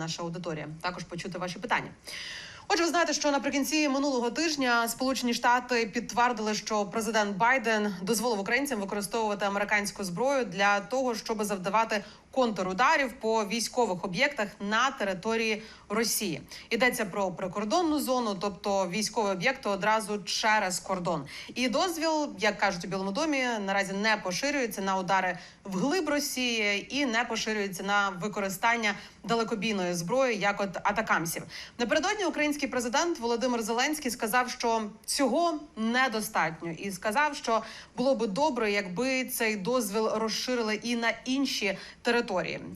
наша аудиторія. Також почути ваші питання. Отже, ви знаєте, що наприкінці минулого тижня Сполучені Штати підтвердили, що президент Байден дозволив українцям використовувати американську зброю для того, щоб завдавати контрударів по військових об'єктах на території Росії. Йдеться про прикордонну зону, тобто військові об'єкти одразу через кордон. І дозвіл, як кажуть у Білому домі, наразі не поширюється на удари вглиб Росії і не поширюється на використання далекобійної зброї, як от атакамсів. Напередодні український президент Володимир Зеленський сказав, що цього недостатньо, і сказав, що було би добре, якби цей дозвіл розширили і на інші території.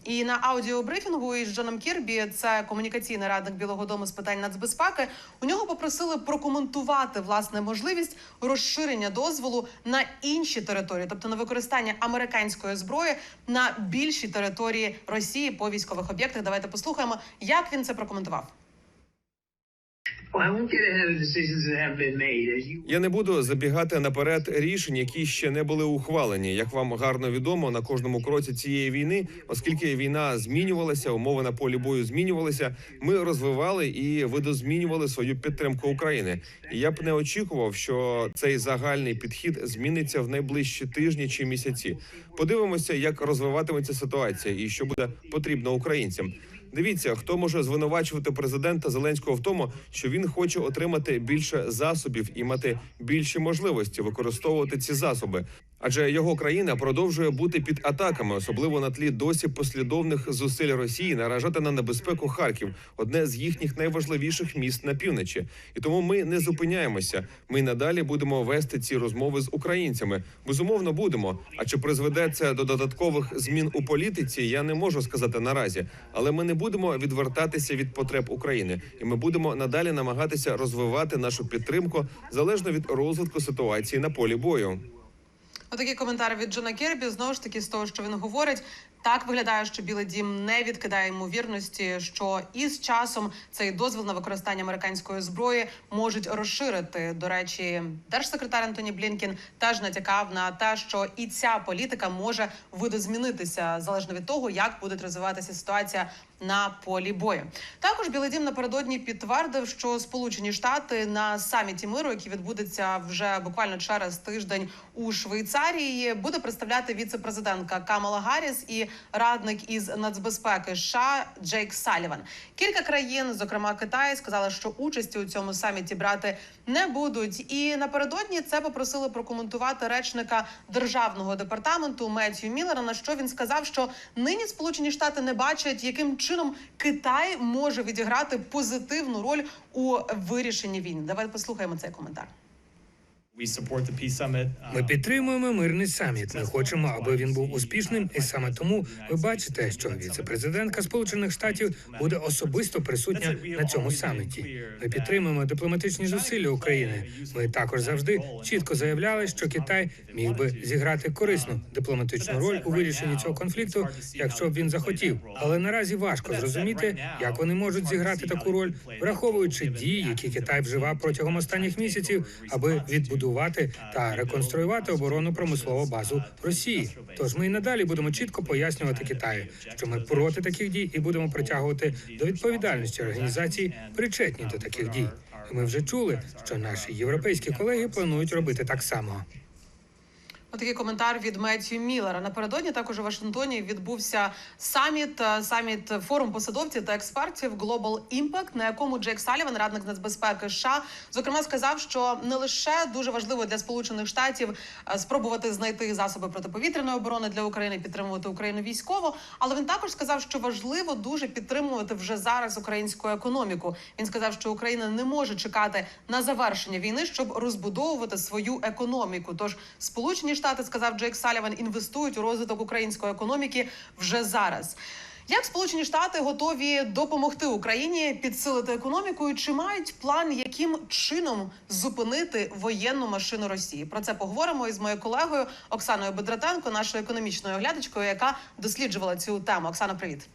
І на аудіобрифінгу із Джоном Кірбі, це комунікаційний радник Білого Дому з питань нацбезпеки. У нього попросили прокоментувати власне можливість розширення дозволу на інші території, тобто на використання американської зброї на більшій території Росії по військових об'єктах. Давайте послухаємо, як він це прокоментував. Я не буду забігати наперед рішень, які ще не були ухвалені. Як вам гарно відомо, на кожному кроці цієї війни, оскільки війна змінювалася, умови на полі бою змінювалися. Ми розвивали і видозмінювали свою підтримку України. І я б не очікував, що цей загальний підхід зміниться в найближчі тижні чи місяці. Подивимося, як розвиватиметься ситуація і що буде потрібно українцям. Дивіться, хто може звинувачувати президента Зеленського в тому, що він хоче отримати більше засобів і мати більші можливості використовувати ці засоби. Адже його країна продовжує бути під атаками, особливо на тлі досі послідовних зусиль Росії наражати на небезпеку Харків, одне з їхніх найважливіших міст на півночі. І тому ми не зупиняємося. Ми надалі будемо вести ці розмови з українцями. Безумовно, будемо. А чи призведе це до додаткових змін у політиці? Я не можу сказати наразі, але ми не будемо відвертатися від потреб України, і ми будемо надалі намагатися розвивати нашу підтримку залежно від розвитку ситуації на полі бою. Отакий коментар від Джона Кербі. Знову ж таки, з того, що він говорить, так виглядає, що Білий Дім не відкидає ймовірності, що із часом цей дозвіл на використання американської зброї можуть розширити. До речі, держсекретар Антоні Блінкін теж натякав на те, що і ця політика може видозмінитися залежно від того, як буде розвиватися ситуація на полі бою. Також Білий Дім напередодні підтвердив, що Сполучені Штати на саміті миру, який відбудеться вже буквально через тиждень у Швейцарії, буде представляти віце-президентка Камала Гарріс і радник із нацбезпеки США Джейк Саліван. Кілька країн, зокрема Китай, сказали, що участі у цьому саміті брати не будуть. І напередодні це попросили прокоментувати речника державного департаменту Меттью Міллера, На що він сказав, що нині Сполучені Штати не бачать, яким чином Китай може відіграти позитивну роль у вирішенні війни. Давайте послухаємо цей коментар. We support the peace summit. Ми Uh, підтримуємо мирний саміт. Ми хочемо, аби він був успішним, і саме тому ви бачите, що віце-президентка Сполучених Штатів буде особисто присутня на цьому саміті. Ми підтримуємо дипломатичні зусилля України. Ми також завжди чітко заявляли, що Китай міг би зіграти корисну дипломатичну роль у вирішенні цього конфлікту, якщо б він захотів. Але наразі важко зрозуміти, як вони можуть зіграти таку роль, враховуючи дії, які Китай вживав протягом останніх місяців, аби відбудувати та реконструювати оборонну промислову базу Росії. Тож ми і надалі будемо чітко пояснювати Китаю, що ми проти таких дій і будемо притягувати до відповідальності організації, причетні до таких дій. І ми вже чули, що наші європейські колеги планують робити так само. Отакий коментар від Меттью Міллера. Напередодні також у Вашингтоні відбувся саміт, е, саміт форум посадовців та експертів Global Impact, на якому Джейк Саліван, радник нацбезпеки США, зокрема сказав, що не лише дуже важливо для Сполучених Штатів е, спробувати знайти засоби протиповітряної оборони для України, підтримувати Україну військово, але він також сказав, що важливо дуже підтримувати вже зараз українську економіку. Він сказав, що Україна не може чекати на завершення війни, щоб розбудовувати свою економіку. Тож Сполучені сказав Джейк Саліван, інвестують у розвиток української економіки вже зараз. Як Сполучені Штати готові допомогти Україні підсилити економіку? Чи мають план, яким чином зупинити воєнну машину Росії? Про це поговоримо із моєю колегою Оксаною Бедратенко, нашою економічною оглядачкою, яка досліджувала цю тему. Оксана, привіт.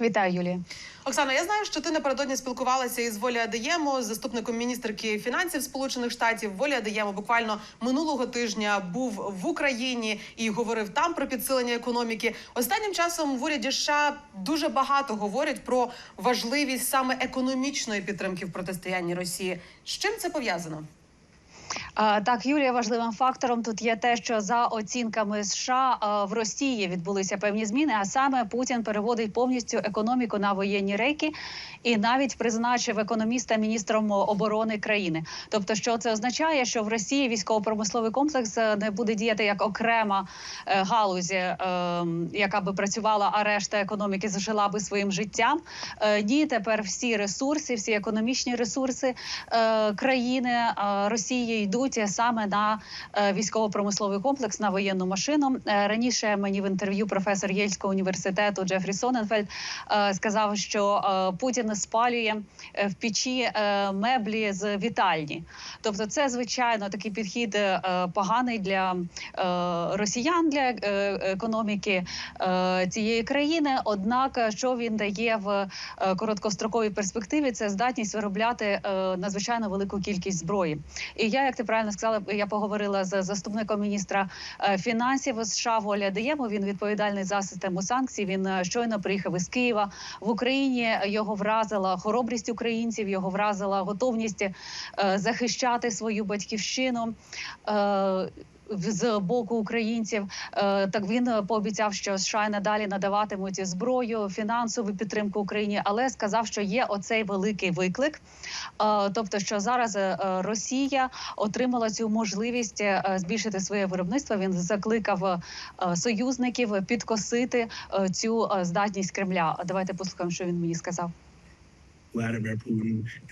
Вітаю, Юлія. Оксана, я знаю, що ти напередодні спілкувалася із Волі Адеємо, заступником міністерки фінансів Сполучених Штатів. Волі Адеємо буквально минулого тижня був в Україні і говорив там про підсилення економіки. Останнім часом в уряді США дуже багато говорять про важливість саме економічної підтримки в протистоянні Росії. З чим це пов'язано? Так, Юлія, важливим фактором тут є те, що за оцінками США в Росії відбулися певні зміни. А саме Путін переводить повністю економіку на воєнні рейки і навіть призначив економіста міністром оборони країни. Тобто, що це означає, що в Росії військово-промисловий комплекс е, не буде діяти як окрема е, галузь, е, яка би працювала, а решта економіки зажила би своїм життям. Ні, тепер всі ресурси, всі економічні ресурси країни Росії йдуть саме на е, військово-промисловий комплекс на воєнну машину. Е, Раніше мені в інтерв'ю професор Єльського університету Джефрі Соненфельд е, сказав, що Путін спалює в печі меблі з вітальні. Тобто, це звичайно такий підхід поганий для росіян для економіки цієї країни. Однак, що він дає в короткостроковій перспективі, це здатність виробляти надзвичайно велику кількість зброї. І я, як ти правильно сказала, я поговорила з заступником міністра е, фінансів США Воля Деємо. Він відповідальний за систему санкцій. Він е, щойно приїхав із Києва в Україні. Його вразила хоробрість українців, його вразила готовність е, захищати свою батьківщину. З боку українців Е, так він пообіцяв, що США надалі надаватимуть зброю, фінансову підтримку Україні, але сказав, що є оцей великий виклик. Е, Тобто, що зараз е, Росія отримала цю можливість збільшити своє виробництво. Він закликав союзників підкосити цю здатність Кремля. Давайте послухаємо, що він мені сказав.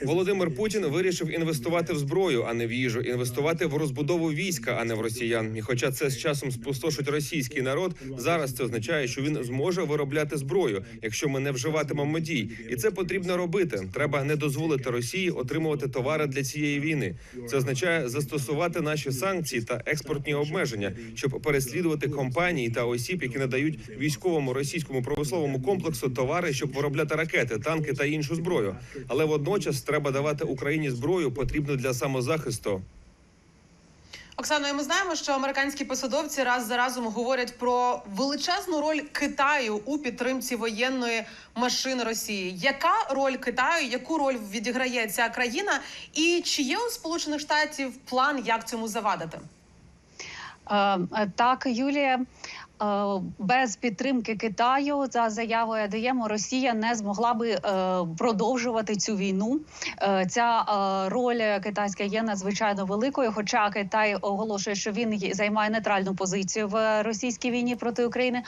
Володимир Путін вирішив інвестувати в зброю, а не в їжу, інвестувати в розбудову війська, а не в росіян. І хоча це з часом спустошить російський народ, зараз це означає, що він зможе виробляти зброю, якщо ми не вживатимемо дій, і це потрібно робити. Треба не дозволити Росії отримувати товари для цієї війни. Це означає застосувати наші санкції та експортні обмеження, щоб переслідувати компанії та осіб, які надають військовому російському промисловому комплексу товари, щоб виробляти ракети, танки та іншу зброю. Але водночас треба давати Україні зброю, потрібну для самозахисту. Оксано, і ми знаємо, що американські посадовці раз за разом говорять про величезну роль Китаю у підтримці воєнної машини Росії. Яка роль Китаю, яку роль відіграє ця країна, і чи є у Сполучених Штатів план, як цьому завадити? Е, е, Так, Юлія. Е, Без підтримки Китаю за заявою Адеємо Росія не змогла би е, продовжувати цю війну. Е, Ця роль китайська є надзвичайно великою. Хоча Китай оголошує, що він займає нейтральну позицію в російській війні проти України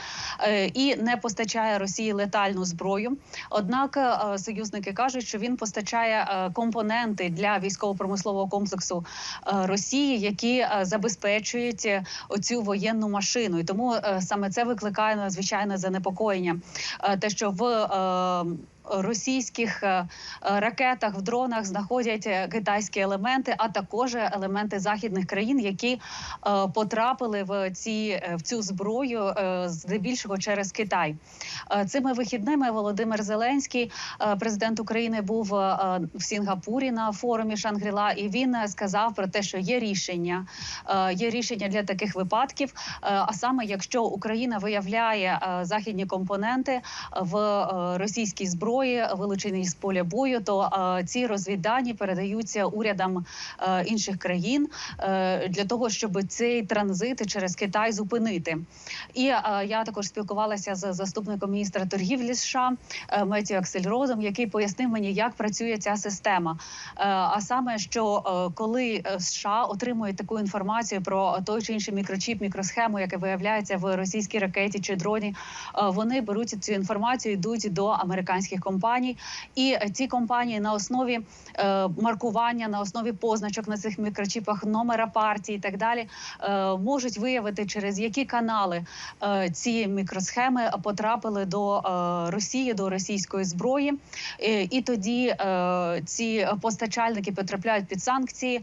і не постачає Росії летальну зброю. Однак союзники кажуть, що він постачає компоненти для військово-промислового комплексу Росії, які забезпечують оцю воєнну машину. І тому саме це викликає надзвичайне занепокоєння. Е, Те, що в е, Російських е, е, ракетах в дронах знаходять е, китайські елементи, а також елементи західних країн, які потрапили в ці в цю зброю, здебільшого через Китай. Цими вихідними Володимир Зеленський, президент України, був в Сінгапурі на форумі Шангріла, і він сказав про те, що є рішення, є рішення для таких випадків. А саме, якщо Україна виявляє західні компоненти в російській зброї, вилучені з поля бою, то ці розвіддані передаються урядам е, інших країн е, для того, щоб цей транзит через Китай зупинити. І е, я також спілкувалася з заступником міністра торгівлі США Меттю Аксельродом, який пояснив мені, як працює ця система. А саме, що коли США отримують таку інформацію про той чи інший мікрочіп, мікросхему, яка виявляється в російській ракеті чи дроні, вони беруть цю інформацію, йдуть до американських компаній. Компаній, і ці компанії на основі е, маркування, на основі позначок на цих мікрочіпах, номера партії і так далі, е, можуть виявити через які канали е, ці мікросхеми потрапили до е, Росії, до російської зброї. Е, І тоді е, ці постачальники потрапляють під санкції, е,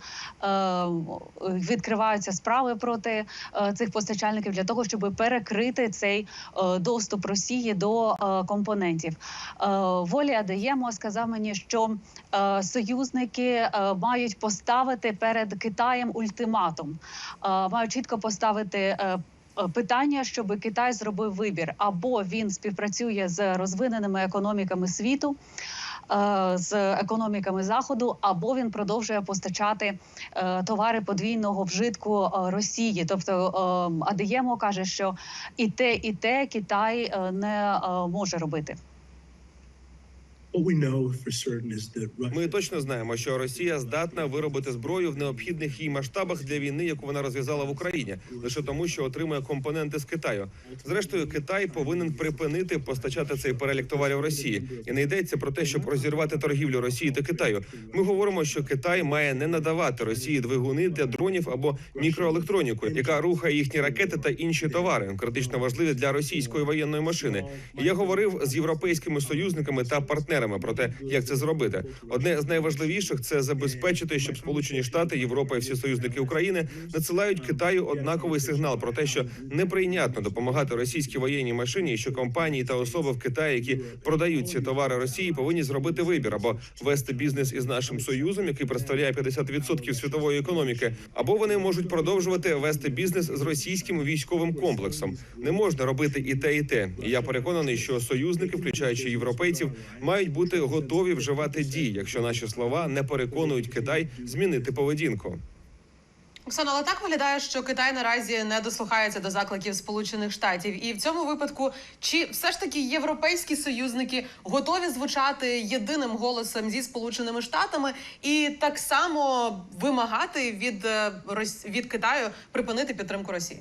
відкриваються справи проти е, цих постачальників для того, щоб перекрити цей е, доступ Росії до е, компонентів. Е, Волі Адеємо сказав мені, що е, союзники е, мають поставити перед Китаєм ультиматум, е, мають чітко поставити. Питання, щоб Китай зробив вибір, або він співпрацює з розвиненими економіками світу, з економіками заходу, або він продовжує постачати товари подвійного вжитку Росії. Тобто Адеємо каже, що і те, і те Китай не може робити. Ми точно знаємо, що Росія здатна виробити зброю в необхідних їй масштабах для війни, яку вона розв'язала в Україні, лише тому, що отримує компоненти з Китаю. Зрештою, Китай повинен припинити постачати цей перелік товарів Росії, і не йдеться про те, щоб розірвати торгівлю Росії та Китаю. Ми говоримо, що Китай має не надавати Росії двигуни для дронів або мікроелектроніку, яка рухає їхні ракети та інші товари, критично важливі для російської воєнної машини. І я говорив з європейськими союзниками та партнерами про те, як це зробити. Одне з найважливіших це забезпечити, щоб Сполучені Штати, Європа і всі союзники України надсилають Китаю однаковий сигнал про те, що неприйнятно допомагати російській воєнній машині, і що компанії та особи в Китаї, які продають ці товари Росії, повинні зробити вибір або вести бізнес із нашим союзом, який представляє 50% світової економіки, або вони можуть продовжувати вести бізнес з російським військовим комплексом. Не можна робити і те, і те. І я переконаний, що союзники, включаючи європейців, мають бути готові вживати дій, якщо наші слова не переконують Китай змінити поведінку. Оксана, але так виглядає, що Китай наразі не дослухається до закликів Сполучених Штатів, і в цьому випадку чи все ж таки європейські союзники готові звучати єдиним голосом зі Сполученими Штатами і так само вимагати від е, від Китаю припинити підтримку Росії?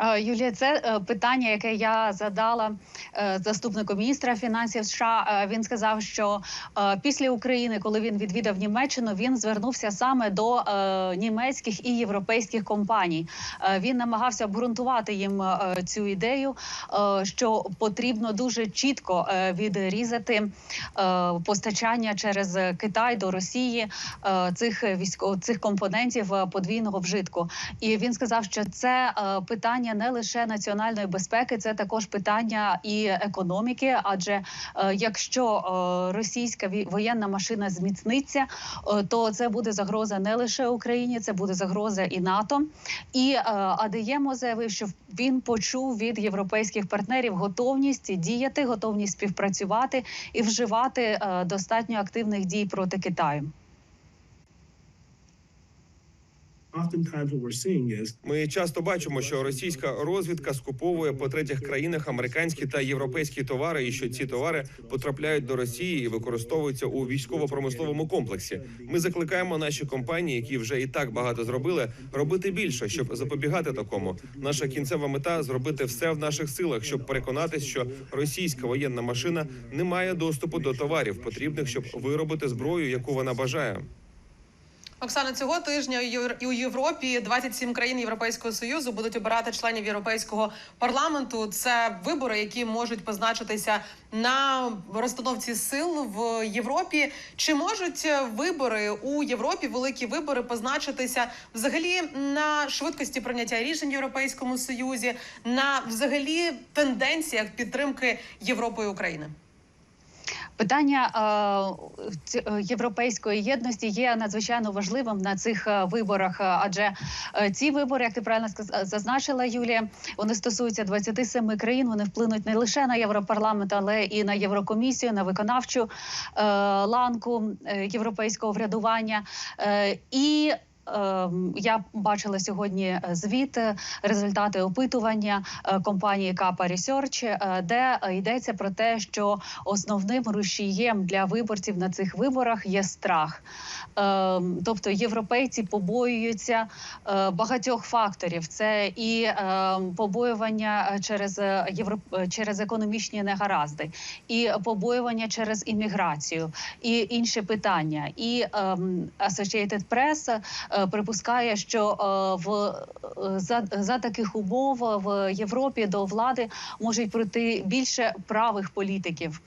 Е, Юлія, це е, питання, яке я задала е, заступнику міністра фінансів США. Він сказав, що після України, коли він відвідав Німеччину, він звернувся саме до німецьких і європейських компаній. Він намагався обґрунтувати їм цю ідею, що потрібно дуже чітко відрізати постачання через Китай до Росії цих військо цих компонентів подвійного вжитку. І він сказав, що це е, питання не лише національної безпеки, це також питання і економіки. Адже е, якщо е, російська воєнна машина зміцниться, е, то це буде загроза не лише Україні, це буде загроза і НАТО. І Адеємо заявив, що він почув від європейських партнерів готовність діяти, готовність співпрацювати і вживати достатньо активних дій проти Китаю. Ми часто бачимо, що російська розвідка скуповує по третіх країнах американські та європейські товари, і що ці товари потрапляють до Росії і використовуються у військово-промисловому комплексі. Ми закликаємо наші компанії, які вже і так багато зробили, робити більше, щоб запобігати такому. Наша кінцева мета зробити все в наших силах, щоб переконатись, що російська воєнна машина не має доступу до товарів, потрібних, щоб виробити зброю, яку вона бажає. Оксана, цього тижня у Європі 27 країн Європейського союзу будуть обирати членів європейського парламенту. Це вибори, які можуть позначитися на розстановці сил в Європі. Чи можуть вибори у Європі, великі вибори, позначитися взагалі на швидкості прийняття рішень в Європейському Союзі, на взагалі тенденціях підтримки Європи і України? Питання е, е, європейської єдності є надзвичайно важливим на цих е, виборах, адже ці вибори, як ти правильно зазначила, Юлія, вони стосуються 27 країн. Вони вплинуть не лише на європарламент, але і на Єврокомісію, на виконавчу ланку європейського врядування. І я бачила сьогодні е, звіт, результати опитування е, компанії Капа е, де е, йдеться про те, що основним рушієм для виборців на цих виборах є страх. Ем, Тобто європейці побоюються багатьох факторів. Це і ем, побоювання через євро... через економічні негаразди, і побоювання через імміграцію, і інші питання. І ем, Associated Press припускає, що е, в е, за, за таких умов в Європі до влади можуть прийти більше правих політиків.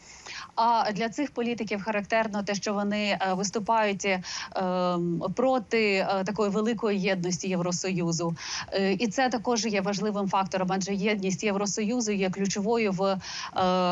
А для цих політиків характерно те, що вони е, виступають е, ем, проти е, такої великої єдності Євросоюзу, і це також є важливим фактором, адже єдність Євросоюзу є ключовою в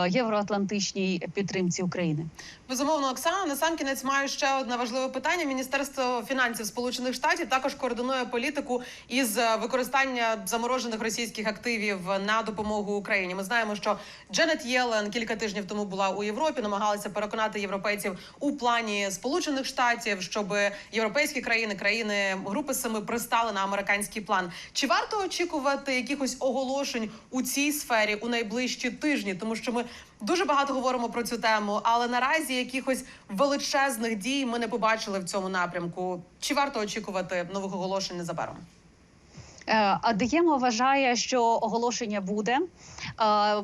євроатлантичній підтримці України. Безумовно, Оксана. На сам кінець маю ще одне важливе питання. Міністерство фінансів Сполучених Штатів також координує політику із використання заморожених російських активів на допомогу Україні. Ми знаємо, що Дженет Єлен кілька тижнів тому була у Європі, намагалася переконати європейців у плані Сполучених Штатів, щоб європейські країни, країни Групи Семи пристали на американський план. Чи варто очікувати якихось оголошень у цій сфері у найближчі тижні? Тому що ми дуже багато говоримо про цю тему, але наразі якихось величезних дій ми не побачили в цьому напрямку. Чи варто очікувати нових оголошень незабаром? Е, вважає, що оголошення буде.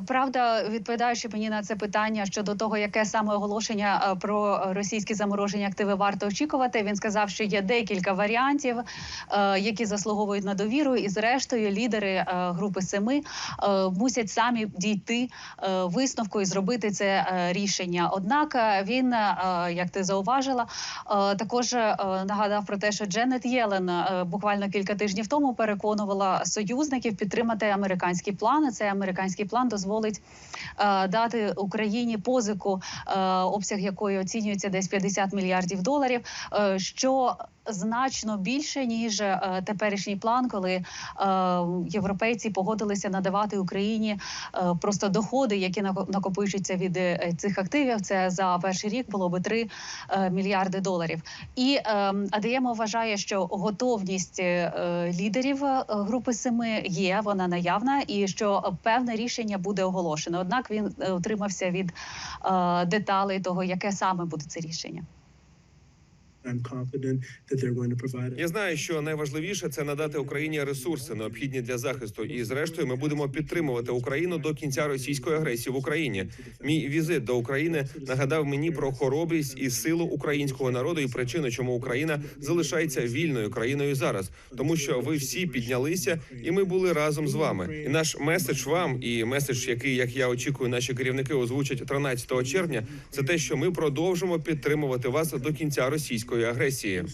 Правда, відповідаючи мені на це питання щодо того, яке саме оголошення про російські заморожені активи варто очікувати, він сказав, що є декілька варіантів, які заслуговують на довіру, і зрештою лідери групи семи мусять самі дійти висновку і зробити це рішення. Однак він, як ти зауважила, також нагадав про те, що Дженет Єлен буквально кілька тижнів тому переконувала союзників підтримати американський план. Цей американський план дозволить е, дати Україні позику, е, обсяг якої оцінюється десь 50 мільярдів доларів. е, що Значно більше ніж теперішній план, коли європейці погодилися надавати Україні просто доходи, які нако- накопичуються від цих активів. Це за перший рік було би 3 е, мільярди доларів. І е, Адеємо вважає, що готовність лідерів групи семи є, вона наявна, і що певне рішення буде оголошено. Однак він е, утримався від е, деталей того, яке саме буде це рішення. Я знаю, що найважливіше це надати Україні ресурси, необхідні для захисту. І зрештою, ми будемо підтримувати Україну до кінця російської агресії в Україні. Мій візит до України нагадав мені про хоробрість і силу українського народу і причину, чому Україна залишається вільною країною зараз, тому що ви всі піднялися, і ми були разом з вами. І наш меседж вам, і меседж, який як я очікую, наші керівники озвучать 13 червня, це те, що ми продовжимо підтримувати вас до кінця російської агресії.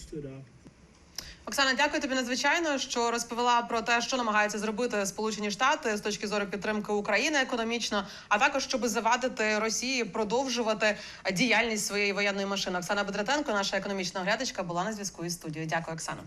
Оксана, дякую тобі надзвичайно, що розповіла про те, що намагаються зробити Сполучені Штати з точки зору підтримки України економічно, а також щоб завадити Росії продовжувати діяльність своєї воєнної машини. Оксана Бедратенко, наша економічна оглядачка, була на зв'язку із студією. Дякую, Оксана.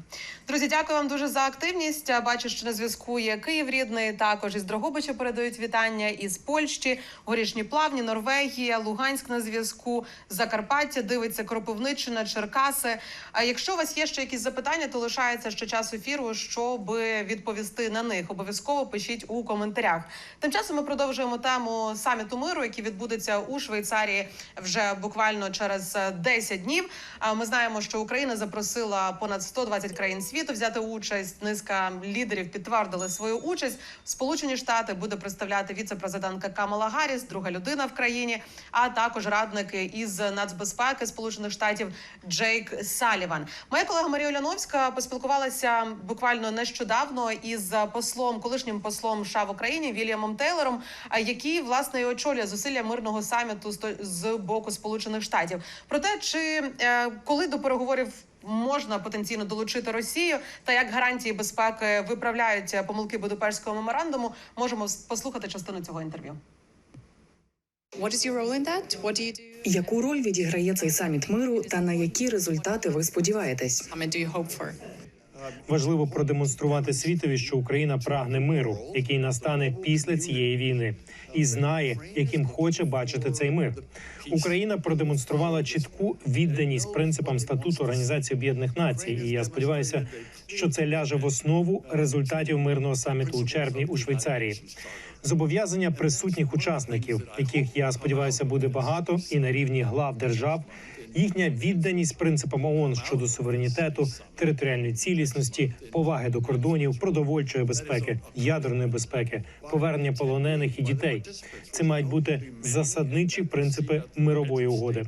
Друзі, дякую вам дуже за активність. Бачу, що на зв'язку є Київ рідний. Також із Дрогобича передають вітання із Польщі, Горішні Плавні, Норвегія, Луганськ на зв'язку, Закарпаття. Дивиться Кропивниччина, Черкаси. А якщо у вас є ще якісь запитання, то лишається ще час ефіру, щоб відповісти на них. Обов'язково пишіть у коментарях. Тим часом ми продовжуємо тему саміту миру, який відбудеться у Швейцарії вже буквально через е, 10 днів. А Ми знаємо, що Україна запросила понад 120 країн світу взяти участь. Низка лідерів підтвердили свою участь. Сполучені Штати буде представляти віце-президентка Камала Гарріс, друга людина в країні, а також радники із нацбезпеки Сполучених Штатів Джейк Саліван. Моя колега Марія Оляновська поспілкувалася буквально нещодавно із послом, колишнім послом США в Україні Вільямом Тейлором, який власне і очолює зусилля мирного саміту з боку Сполучених Штатів. Про те, чи е, коли до переговорів. Можна потенційно долучити Росію, та як гарантії безпеки виправляють е, помилки Будапештського меморандуму, можемо послухати частину цього інтерв'ю. Яку роль відіграє цей саміт миру та на які результати ви сподіваєтесь? Важливо продемонструвати світові, що Україна прагне миру, який настане після цієї війни, і знає, яким хоче бачити цей мир. Україна продемонструвала чітку відданість принципам статуту Організації Об'єднаних Націй. І я сподіваюся, що це ляже в основу результатів мирного саміту у червні у Швейцарії. Зобов'язання присутніх учасників, яких я сподіваюся буде багато, і на рівні глав держав. Їхня відданість принципам ООН щодо суверенітету, територіальної цілісності, поваги до кордонів, продовольчої безпеки, ядерної безпеки, повернення полонених і дітей. Це мають бути засадничі принципи мирової угоди.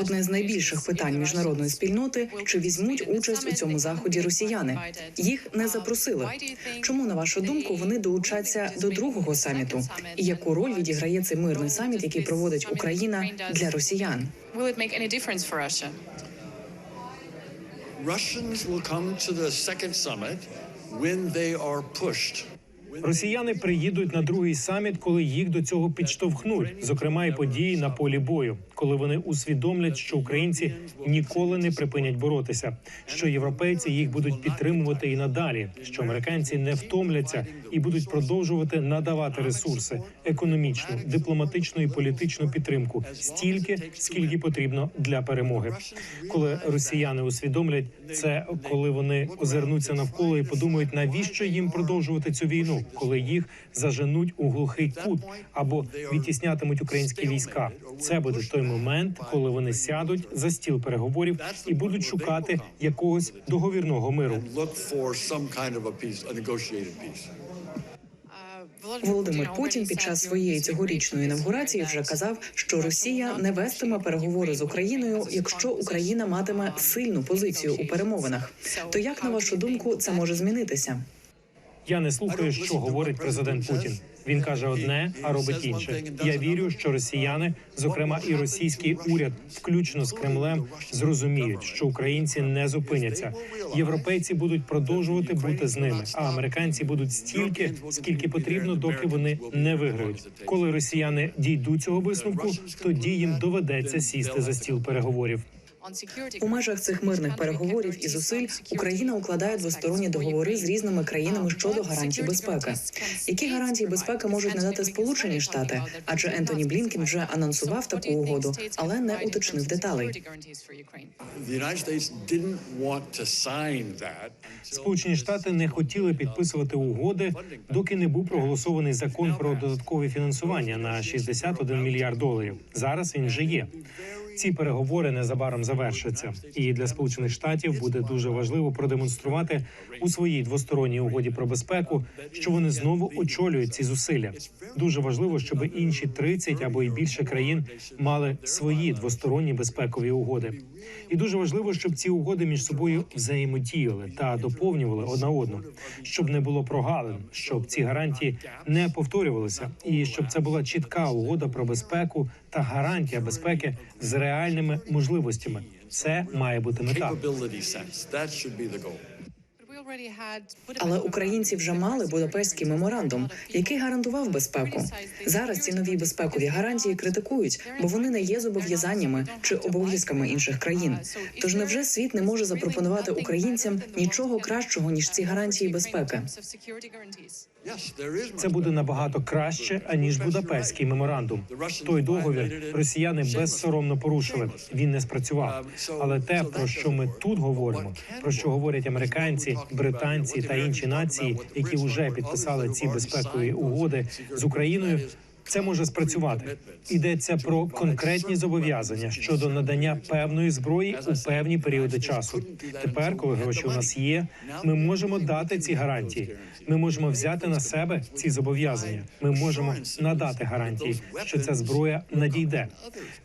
Одне з найбільших питань міжнародної спільноти: чи візьмуть участь у цьому заході росіяни? Їх не запросили. Чому на вашу думку вони долучаться до другого саміту? І яку роль відіграє цей мирний саміт, який проводить Україна для росіян? Russians will come to the second summit when they are pushed. Росіяни приїдуть на другий саміт, коли їх до цього підштовхнуть, зокрема і події на полі бою, коли вони усвідомлять, що українці ніколи не припинять боротися, що європейці їх будуть підтримувати і надалі, що американці не втомляться і будуть продовжувати надавати ресурси, економічну, дипломатичну і політичну підтримку стільки, скільки потрібно для перемоги. Коли росіяни усвідомлять це, коли вони озирнуться навколо і подумають, навіщо їм продовжувати цю війну, коли їх заженуть у глухий кут або відтіснятимуть українські війська. Це буде той момент, коли вони сядуть за стіл переговорів і будуть шукати якогось договірного миру. Володимир Путін під час своєї цьогорічної інавгурації вже казав, що Росія не вестиме переговори з Україною, якщо Україна матиме сильну позицію у перемовинах. То як на вашу думку це може змінитися? Я не слухаю, що говорить президент Путін. Він каже одне, а робить інше. Я вірю, що росіяни, зокрема і російський уряд, включно з Кремлем, зрозуміють, що українці не зупиняться. Європейці будуть продовжувати бути з ними, а американці будуть стільки, скільки потрібно, доки вони не виграють. Коли росіяни дійдуть цього висновку, тоді їм доведеться сісти за стіл переговорів. У межах цих мирних переговорів і зусиль Україна укладає двосторонні договори з різними країнами щодо гарантій безпеки. Які гарантії безпеки можуть надати Сполучені Штати? Адже Ентоні Блінкен вже анонсував таку угоду, але не уточнив деталей. Сполучені Штати не хотіли підписувати угоди, доки не був проголосований закон про додаткове фінансування на 61 мільярд доларів. Зараз він вже є. Ці переговори незабаром завершаться, і для сполучених штатів буде дуже важливо продемонструвати у своїй двосторонній угоді про безпеку, що вони знову очолюють ці зусилля. Дуже важливо, щоб інші 30 або й більше країн мали свої двосторонні безпекові угоди. І дуже важливо, щоб ці угоди між собою взаємодіяли та доповнювали одна одну, щоб не було прогалин, щоб ці гарантії не повторювалися, і щоб це була чітка угода про безпеку та гарантія безпеки з реальними можливостями. Це має бути мета. Але українці вже мали Будапештський меморандум, який гарантував безпеку. Зараз ці нові безпекові гарантії критикують, бо вони не є зобов'язаннями чи обов'язками інших країн. Тож невже світ не може запропонувати українцям нічого кращого ніж ці гарантії безпеки? Це буде набагато краще аніж Будапештський меморандум. Той договір росіяни безсоромно порушили. Він не спрацював. Але те, про що ми тут говоримо, про що говорять американці, британці та інші нації, які вже підписали ці безпекові угоди з Україною. Це може спрацювати. Йдеться про конкретні зобов'язання щодо надання певної зброї у певні періоди часу. Тепер, коли гроші у нас є, ми можемо дати ці гарантії. Ми можемо взяти на себе ці зобов'язання. Ми можемо надати гарантії, що ця зброя надійде.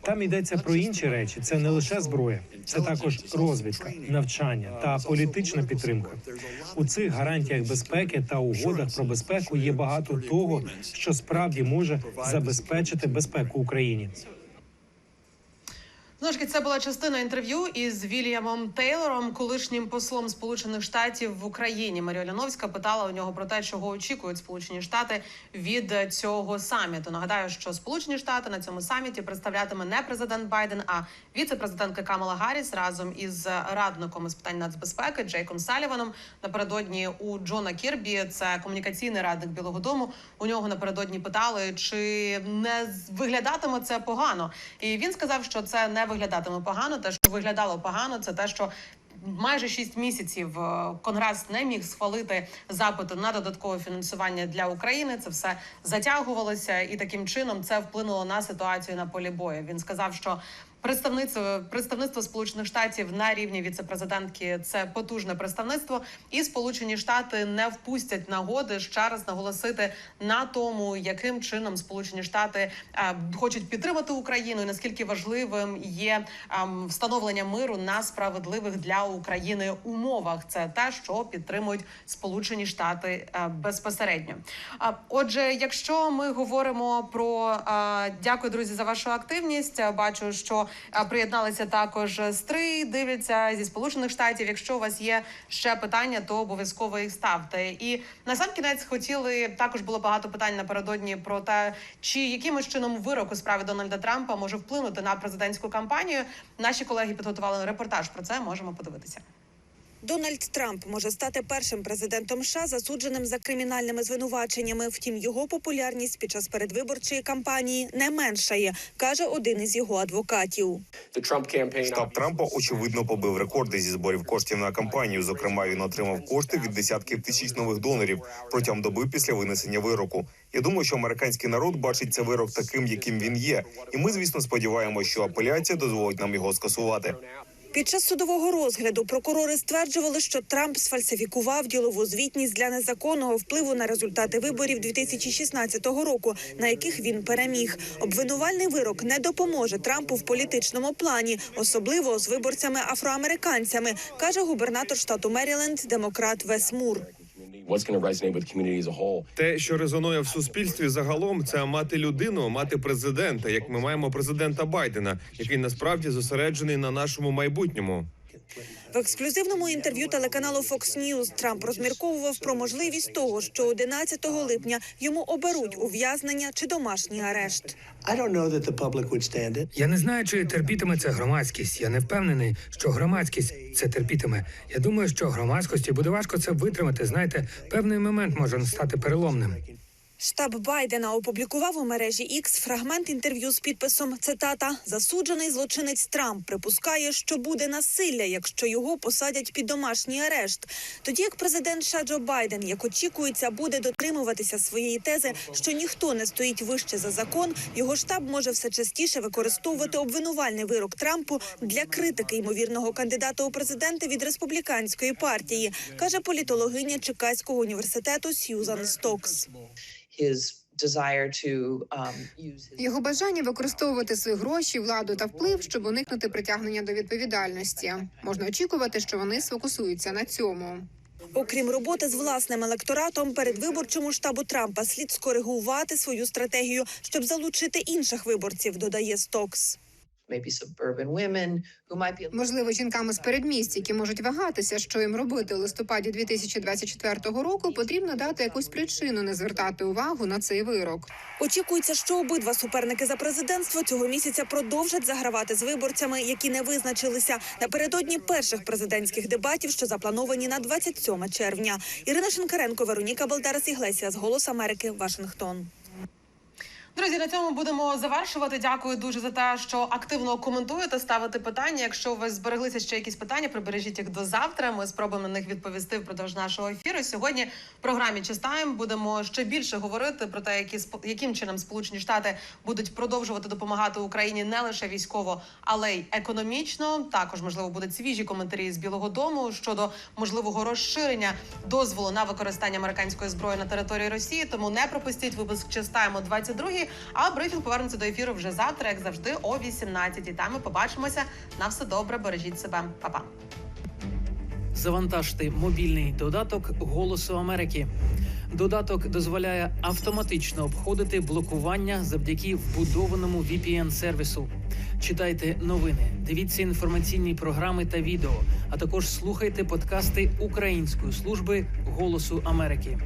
Там йдеться про інші речі. Це не лише зброя, це також розвідка, навчання та політична підтримка. У цих гарантіях безпеки та угодах про безпеку є багато того, що справді може забезпечити безпеку Україні. Знову ж це була частина інтерв'ю із Вільямом Тейлором, колишнім послом Сполучених Штатів в Україні. Марія Ляновська питала у нього про те, чого очікують Сполучені Штати від цього саміту. Нагадаю, що Сполучені Штати на цьому саміті представлятиме не президент Байден, а віце-президентка Камала Гарріс разом із радником із питань нацбезпеки Джейком Саліваном. Напередодні у Джона Кірбі, це комунікаційний радник Білого Дому. У нього напередодні питали, чи не з- виглядатиме це погано. І він сказав, що це не виглядатиме погано. Те, що виглядало погано, це те, що. Майже шість місяців е, Конгрес не міг схвалити запити на додаткове фінансування для України. Це все затягувалося, і таким чином це вплинуло на ситуацію на полі бою. Він сказав, що представництво представництво Сполучених Штатів на рівні віцепрезидентки це потужне представництво, і Сполучені Штати не впустять нагоди ще раз наголосити на тому, яким чином Сполучені Штати е, хочуть підтримати Україну, і наскільки важливим є ем, встановлення миру на справедливих для України умовах. Це те, що підтримують Сполучені Штати е, безпосередньо. Отже, якщо ми говоримо про е, дякую, друзі, за вашу активність. Бачу, що приєдналися також стри, дивляться зі сполучених штатів. Якщо у вас є ще питання, то обов'язково їх ставте. І на сам кінець хотіли також було багато питань напередодні про те, чи якимось чином вирок у справі Дональда Трампа може вплинути на президентську кампанію. Наші колеги підготували репортаж про це. Можемо подивитися. Дональд Трамп може стати першим президентом США, засудженим за кримінальними звинуваченнями. Втім, його популярність під час передвиборчої кампанії не меншає, каже один із його адвокатів. Штаб Трампа очевидно побив рекорди зі зборів коштів на кампанію. Зокрема, він отримав кошти від десятків тисяч нових донорів протягом доби після винесення вироку. Я думаю, що американський народ бачить цей вирок таким, яким він є, і ми, звісно, сподіваємося, що апеляція дозволить нам його скасувати. Під час судового розгляду прокурори стверджували, що Трамп сфальсифікував ділову звітність для незаконного впливу на результати виборів 2016 року, на яких він переміг. Обвинувальний вирок не допоможе Трампу в політичному плані, особливо з виборцями афроамериканцями, каже губернатор штату Меріленд, демократ Вес Мур. Те, що резонує в суспільстві загалом, це мати людину, мати президента, як ми маємо президента Байдена, який насправді зосереджений на нашому майбутньому. В ексклюзивному інтерв'ю телеканалу Fox News Трамп розмірковував про можливість того, що 11 липня йому оберуть ув'язнення чи домашній арешт. Я не знаю, чи терпітиме це громадськість. Я не впевнений, що громадськість це терпітиме. Я думаю, що громадськості буде важко це витримати. Знаєте, певний момент може стати переломним. Штаб Байдена опублікував у мережі X фрагмент інтерв'ю з підписом цитата Засуджений злочинець Трамп припускає, що буде насилля, якщо його посадять під домашній арешт. Тоді як президент США Байден, як очікується, буде дотримуватися своєї тези, що ніхто не стоїть вище за закон. Його штаб може все частіше використовувати обвинувальний вирок Трампу для критики ймовірного кандидата у президенти від республіканської партії, каже політологиня Чикаського університету Сьюзан Стокс. Його бажання використовувати свої гроші, владу та вплив, щоб уникнути притягнення до відповідальності. Можна очікувати, що вони сфокусуються на цьому. Окрім роботи з власним електоратом, передвиборчому штабу Трампа слід скоригувати свою стратегію, щоб залучити інших виборців. Додає Стокс. Можливо, жінками з передмість, які можуть вагатися, що їм робити у листопаді 2024 року, потрібно дати якусь причину не звертати увагу на цей вирок. Очікується, що обидва суперники за президентство цього місяця продовжать загравати з виборцями, які не визначилися напередодні перших президентських дебатів, що заплановані на 27 червня. Ірина Шинкаренко, Вероніка Балдарас Іглесіас, Голос Америки, Вашингтон. Друзі, на цьому будемо завершувати. Дякую дуже за те, що активно коментуєте, ставите питання. Якщо у вас збереглися ще якісь питання, прибережіть їх до завтра. Ми спробуємо на них відповісти впродовж нашого ефіру. Сьогодні в програмі Чистаєм будемо ще більше говорити про те, які яким чином Сполучені Штати будуть продовжувати допомагати Україні не лише військово, але й економічно. Також можливо будуть свіжі коментарі з Білого Дому щодо можливого розширення дозволу на використання американської зброї на території Росії. Тому не пропустіть випуск Чистаємо 22 А брифінг повернеться до ефіру вже завтра, як завжди, о 18 Там ми побачимося. На все добре, бережіть себе, Па-па. завантажте мобільний додаток Голосу Америки. Додаток дозволяє автоматично обходити блокування завдяки вбудованому VPN-сервісу. Читайте новини, дивіться інформаційні програми та відео, а також слухайте подкасти Української служби Голосу Америки.